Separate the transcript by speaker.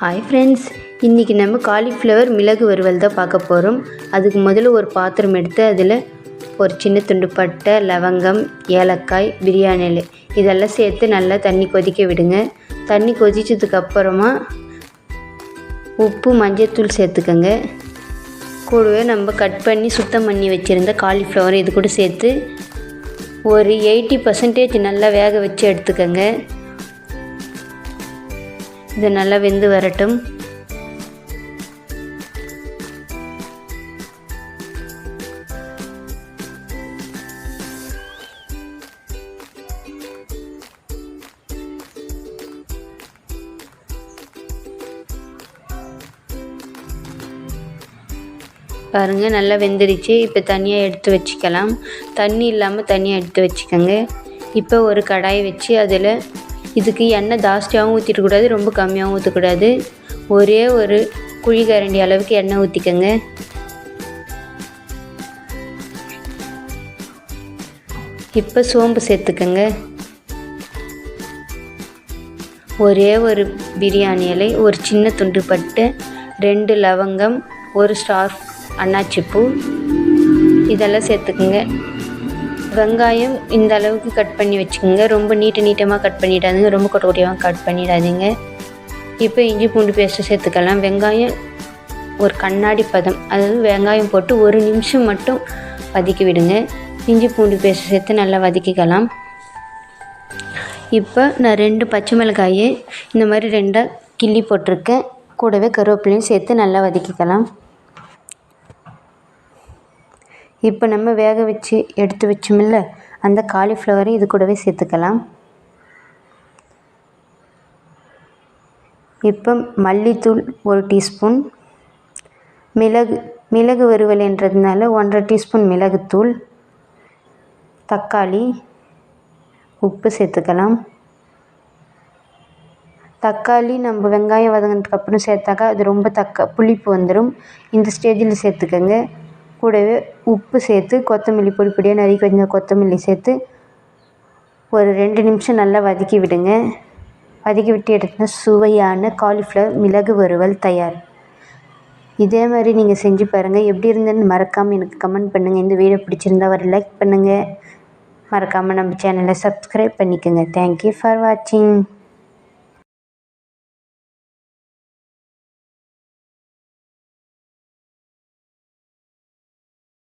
Speaker 1: Hi friends இன்றைக்கி நம்ம cauliflower மிளகு வறுவல் தான் பார்க்க போகிறோம் அதுக்கு முதல்ல ஒரு பாத்திரம் எடுத்து அதில் ஒரு சின்ன துண்டு பட்டை லவங்கம் ஏலக்காய் பிரியாணி இலை இதெல்லாம் சேர்த்து நல்லா தண்ணி கொதிக்க விடுங்க. தண்ணி கொதிச்சதுக்கப்புறமா உப்பு மஞ்சத்தூள் சேர்த்துக்கோங்க. கூடவே நம்ம கட் பண்ணி சுத்தம் பண்ணி வச்சுருந்த காலிஃப்ளவர் இது கூட சேர்த்து ஒரு எயிட்டி பர்சன்டேஜ் நல்லா வேக வச்சு எடுத்துக்கோங்க. இது நல்லா வெந்து வரட்டும். பாருங்கள் நல்லா வெந்துடுச்சு. இப்போ தனியாக எடுத்து வச்சுக்கலாம். தண்ணி இல்லாமல் தனியாக எடுத்து வச்சுக்கோங்க. இப்போ ஒரு கடாய் வச்சு அதில் இதுக்கு எண்ணெய் ஜாஸ்தியாகவும் ஊற்றிடக்கூடாது ரொம்ப கம்மியாகவும் ஊற்றக்கூடாது ஒரே ஒரு குழிக்கரண்டி அளவுக்கு எண்ணெய் ஊற்றிக்கோங்க இப்போ சோம்பு சேர்த்துக்கோங்க. ஒரே ஒரு பிரியாணி இலை ஒரு சின்ன துண்டு பட்டு ரெண்டு லவங்கம் ஒரு ஸ்டார் அன்னாச்சிப்பூ இதெல்லாம் சேர்த்துக்குங்க. வெங்காயம் இந்த அளவுக்கு கட் பண்ணி வச்சுக்கோங்க. ரொம்ப நீட்டு நீட்டமாக கட் பண்ணிடாதீங்க. ரொம்ப கொட்ட கொட்டியாக கட் பண்ணிடாதீங்க. இப்போ இஞ்சி பூண்டு பேஸ்ட்டு சேர்த்துக்கலாம். வெங்காயம் ஒரு கண்ணாடி பதம். அதாவது வெங்காயம் போட்டு ஒரு நிமிஷம் மட்டும் வதக்கி விடுங்க. இஞ்சி பூண்டு பேஸ்ட்டு சேர்த்து நல்லா வதக்கிக்கலாம். இப்போ நான் ரெண்டு பச்சை மிளகாயை இந்த மாதிரி ரெண்டாக கிள்ளி போட்டிருக்கேன். கூடவே கருவேப்பிலையும் சேர்த்து நல்லா வதக்கிக்கலாம். இப்போ நம்ம வேக வச்சு எடுத்து வச்சோமில்ல அந்த காலிஃப்ளவரை இது கூடவே சேர்த்துக்கலாம். இப்போ மல்லித்தூள் ஒரு டீஸ்பூன் மிளகு மிளகு வறுவல்ன்றதுனால ஒன்றரை டீஸ்பூன் மிளகுத்தூள் தக்காளி உப்பு சேர்த்துக்கலாம். தக்காளி நம்ம வெங்காயம் வதங்கினதுக்கப்புறம் சேர்த்தாக்கா அது ரொம்ப தக்க புளிப்பு வந்துடும் இந்த ஸ்டேஜில் சேர்த்துக்கோங்க. கூடவே உப்பு சேர்த்து கொத்தமல்லி பொடி பொடியாக நிறைய கொஞ்சம் கொத்தமல்லி சேர்த்து ஒரு ரெண்டு நிமிஷம் நல்லா வதக்கி விடுங்க. வதக்கி விட்டு எடுத்தால் சுவையான காலிஃப்ளவர் மிளகு வறுவல் தயார். இதே மாதிரி நீங்கள் செஞ்சு பாருங்கள் எப்படி இருந்ததுன்னு மறக்காமல் எனக்கு கமெண்ட் பண்ணுங்கள் இந்த வீடியோ பிடிச்சிருந்தா ஒரு லைக் பண்ணுங்கள் மறக்காமல் நம்ம சேனலை சப்ஸ்கிரைப் பண்ணிக்கோங்க. தேங்க்யூ ஃபார் வாட்சிங்